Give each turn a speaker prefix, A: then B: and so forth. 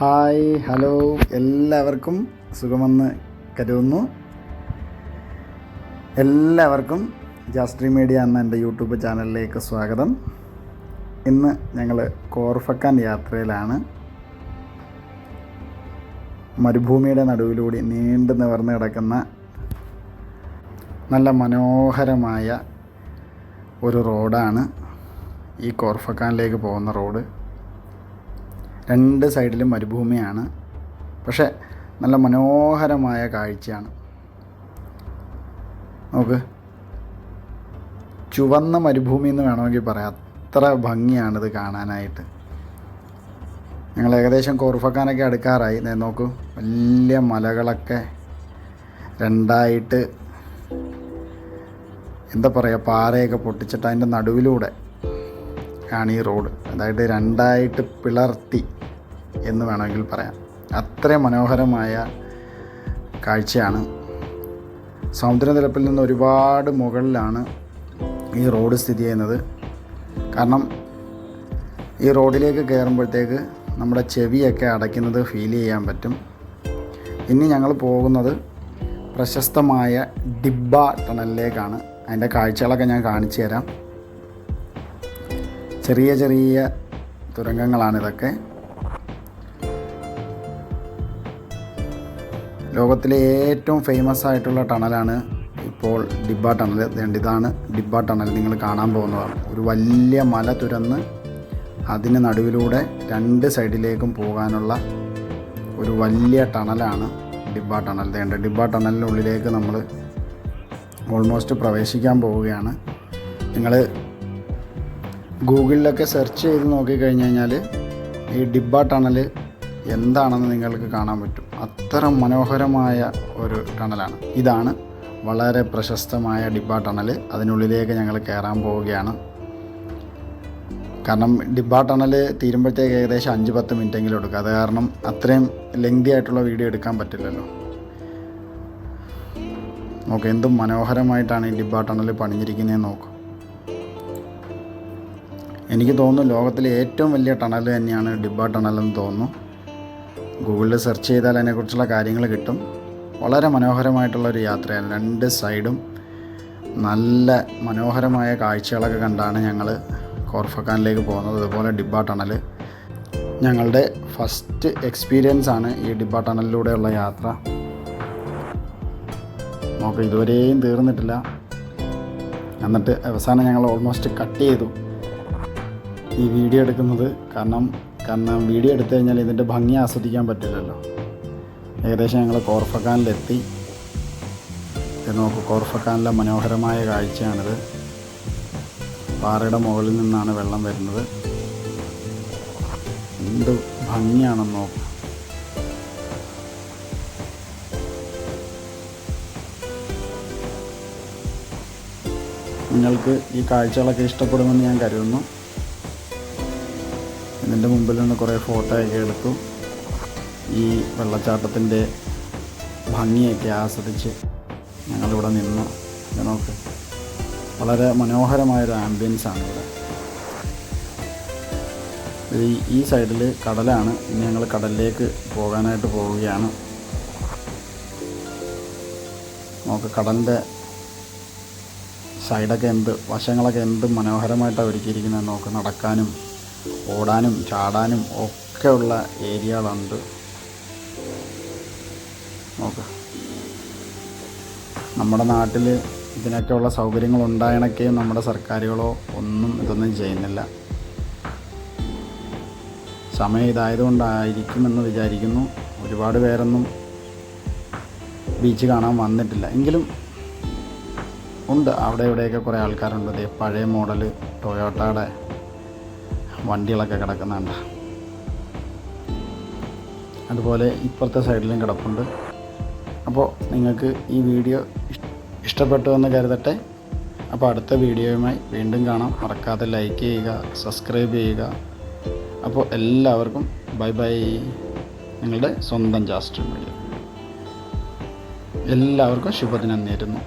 A: Hi hello. എല്ലാവർക്കും സുഖമെന്ന് കരുതുന്നു. എല്ലാവർക്കും ജാസ്ട്രി മീഡിയ എന്ന എന്റെ യൂട്യൂബ് ചാനലിലേക്ക് സ്വാഗതം. ഇന്ന് ഞങ്ങൾ കോർഫക്കാൻ യാത്രയിലാണ്. മരുഭൂമിയുടെ നടുവിലൂടെ നീണ്ടു നിവർന്ന് കിടക്കുന്ന നല്ല മനോഹരമായ ഒരു റോഡാണ് ഈ കോർഫക്കാനിലേക്ക് പോകുന്ന റോഡ്. രണ്ട് സൈഡിലും മരുഭൂമിയാണ്. പക്ഷേ നല്ല മനോഹരമായ കാഴ്ചയാണ്. നോക്ക്. ചുവന്ന മരുഭൂമി എന്ന് വേണമെങ്കിൽ പറയാം. അത്ര ഭംഗിയാണിത് കാണാനായിട്ട്. ഞങ്ങൾ ഏകദേശം കോർഫക്കാനൊക്കെ അടുക്കാറായി. നോക്കൂ. വലിയ മലകളൊക്കെ രണ്ടായിട്ട് എന്താ പറയുക പാറയൊക്കെ പൊട്ടിച്ചിട്ട് അതിന്റെ നടുവിലൂടെ ആണ് ഈ റോഡ്. അതായത് രണ്ടായിട്ട് പിളർത്തി. എന്ന് വേണമെങ്കിൽ പറയാം. അത്ര മനോഹരമായ കാഴ്ചയാണ്. സമുദ്രനിരപ്പിൽ നിന്ന് ഒരുപാട് മുകളിലാണ് ഈ റോഡ് സ്ഥിതി ചെയ്യുന്നത്. കാരണം ഈ റോഡിലേക്ക് കയറുമ്പോഴത്തേക്ക് നമ്മുടെ ചെവിയൊക്കെ അടയ്ക്കുന്നത് ഫീൽ ചെയ്യാൻ പറ്റും. ഇനി ഞങ്ങൾ പോകുന്നത് പ്രശസ്തമായ ഡിബ്ബ ടണലിലേക്കാണ്. അതിന്റെ കാഴ്ചകളൊക്കെ ഞാൻ കാണിച്ചു തരാം ചെറിയ ചെറിയ തുരങ്കങ്ങളാണിതൊക്കെ. ലോകത്തിലെ ഏറ്റവും ഫേമസ് ആയിട്ടുള്ള ടണലാണ് ഇപ്പോൾ ഡിബ ടണൽ ഇതാണ് ഡിബ ടണൽ നിങ്ങൾ കാണാൻ പോകുന്നതാണ്. ഒരു വലിയ മല തുരന്ന് അതിന് നടുവിലൂടെ രണ്ട് സൈഡിലേക്കും പോകാനുള്ള ഒരു വലിയ ടണലാണ് ഡിബ ടണൽ വേണ്ട ഡിബ ടണലിനുള്ളിലേക്ക് നമ്മൾ ഓൾമോസ്റ്റ് പ്രവേശിക്കാൻ പോവുകയാണ്. നിങ്ങൾ ഗൂഗിളിലൊക്കെ സെർച്ച് ചെയ്ത് നോക്കിക്കഴിഞ്ഞ് കഴിഞ്ഞാൽ ഈ ഡിബ ടണൽ എന്താണെന്ന് നിങ്ങൾക്ക് കാണാൻ പറ്റും. അത്ര മനോഹരമായ ഒരു ടണലാണ്. ഇതാണ് വളരെ പ്രശസ്തമായ ഡിബ ടണൽ അതിനുള്ളിലേക്ക് ഞങ്ങൾ കയറാൻ പോവുകയാണ്. കാരണം ഡിബ ടണൽ തീരുമ്പോഴത്തേക്ക് ഏകദേശം അഞ്ച് പത്ത് മിനിറ്റെങ്കിലും എടുക്കും. അത് കാരണം അത്രയും ലെങ്തി ആയിട്ടുള്ള വീഡിയോ എടുക്കാൻ പറ്റില്ലല്ലോ. നോക്ക് എന്തും മനോഹരമായിട്ടാണ് ഈ ഡിബ ടണൽ പണിഞ്ഞിരിക്കുന്നതെന്ന് നോക്കും. എനിക്ക് തോന്നുന്നു ലോകത്തിലെ ഏറ്റവും വലിയ ടണൽ തന്നെയാണ് ഡിബ ടണൽ എന്ന് തോന്നുന്നു. ഗൂഗിളിൽ സെർച്ച് ചെയ്താൽ അതിനെക്കുറിച്ചുള്ള കാര്യങ്ങൾ കിട്ടും. വളരെ മനോഹരമായിട്ടുള്ള ഒരു യാത്രയാണ്. രണ്ട് സൈഡും നല്ല മനോഹരമായ കാഴ്ചകളൊക്കെ കണ്ടാണ് ഞങ്ങൾ കോർഫക്കാനിലേക്ക് പോകുന്നത്. അതുപോലെ ഡിബ ടണൽ ഞങ്ങളുടെ ഫസ്റ്റ് എക്സ്പീരിയൻസ് ആണ് ഈ ഡിബ ടണലിലൂടെയുള്ള യാത്ര. നമുക്ക് ഇതുവരെയും തീർന്നിട്ടില്ല. എന്നിട്ട് അവസാനം ഞങ്ങൾ ഓൾമോസ്റ്റ് കട്ട് ചെയ്തു. ഈ വീഡിയോ എടുക്കുന്നത് കാരണം കാരണം വീഡിയോ എടുത്തു കഴിഞ്ഞാൽ ഇതിന്റെ ഭംഗി ആസ്വദിക്കാൻ പറ്റില്ലല്ലോ. ഏകദേശം ഞങ്ങൾ കോർഫക്കാനിലെത്തി. നോക്കൂ കോർഫക്കാനിലെ മനോഹരമായ കാഴ്ചയാണിത്. പാറയുടെ മുകളിൽ നിന്നാണ് വെള്ളം വരുന്നത്. എന്ത് ഭംഗിയാണെന്ന് നോക്കൂ. നിങ്ങൾക്ക് ഈ കാഴ്ചകളൊക്കെ ഇഷ്ടപ്പെടുമെന്ന് ഞാൻ കരുതുന്നു. ഇതിന്റെ മുമ്പിൽ നിന്ന് കുറേ ഫോട്ടോയൊക്കെ എടുത്തു. ഈ വെള്ളച്ചാട്ടത്തിന്റെ ഭംഗിയൊക്കെ ആസ്വദിച്ച് ഞങ്ങളിവിടെ നിന്നു. നോക്ക്. വളരെ മനോഹരമായൊരു ആംബിയൻസ് ആണ് ഇവിടെ. ഈ സൈഡിൽ കടലാണ്. ഇനി ഞങ്ങൾ കടലിലേക്ക് പോകാനായിട്ട് പോവുകയാണ്. നമുക്ക് കടലിന്റെ സൈഡൊക്കെ എന്ത് വശങ്ങളൊക്കെ എന്ത് മനോഹരമായിട്ടാണ് ഒരുക്കിയിരിക്കുന്നത് നോക്ക് നടക്കാനും. ഓടാനും ചാടാനും ഒക്കെ ഉള്ള ഏരിയകളുണ്ട്. നോക്ക്. നമ്മുടെ നാട്ടിൽ ഇതിനൊക്കെയുള്ള സൗകര്യങ്ങൾ ഉണ്ടായണക്കെയും നമ്മുടെ സർക്കാരുകളോ ഒന്നും ഇതൊന്നും ചെയ്യുന്നില്ല. സമയം ഇതായതുകൊണ്ടായിരിക്കുമെന്ന് വിചാരിക്കുന്നു. ഒരുപാട് പേരൊന്നും ബീച്ച് കാണാൻ വന്നിട്ടില്ല. എങ്കിലും ഉണ്ട്. അവിടെ ഇവിടെയൊക്കെ കുറേ ആൾക്കാരുണ്ട്. പഴയ മോഡൽ ടൊയോട്ടയുടെ വണ്ടികളൊക്കെ കിടക്കുന്നുണ്ട്. അതുപോലെ ഇപ്പുറത്തെ സൈഡിലും കിടപ്പുണ്ട്. അപ്പോൾ നിങ്ങൾക്ക് ഈ വീഡിയോ ഇഷ്ടപ്പെട്ടു എന്ന് കരുതട്ടെ. അപ്പോൾ അടുത്ത വീഡിയോയുമായി വീണ്ടും കാണാം. മറക്കാതെ ലൈക്ക് ചെയ്യുക സബ്സ്ക്രൈബ് ചെയ്യുക. അപ്പോൾ എല്ലാവർക്കും ബൈ ബൈ. നിങ്ങളുടെ സ്വന്തം ജാസ്റ്റർ മീഡിയ. എല്ലാവർക്കും ശുഭദിനം നേരുന്നു.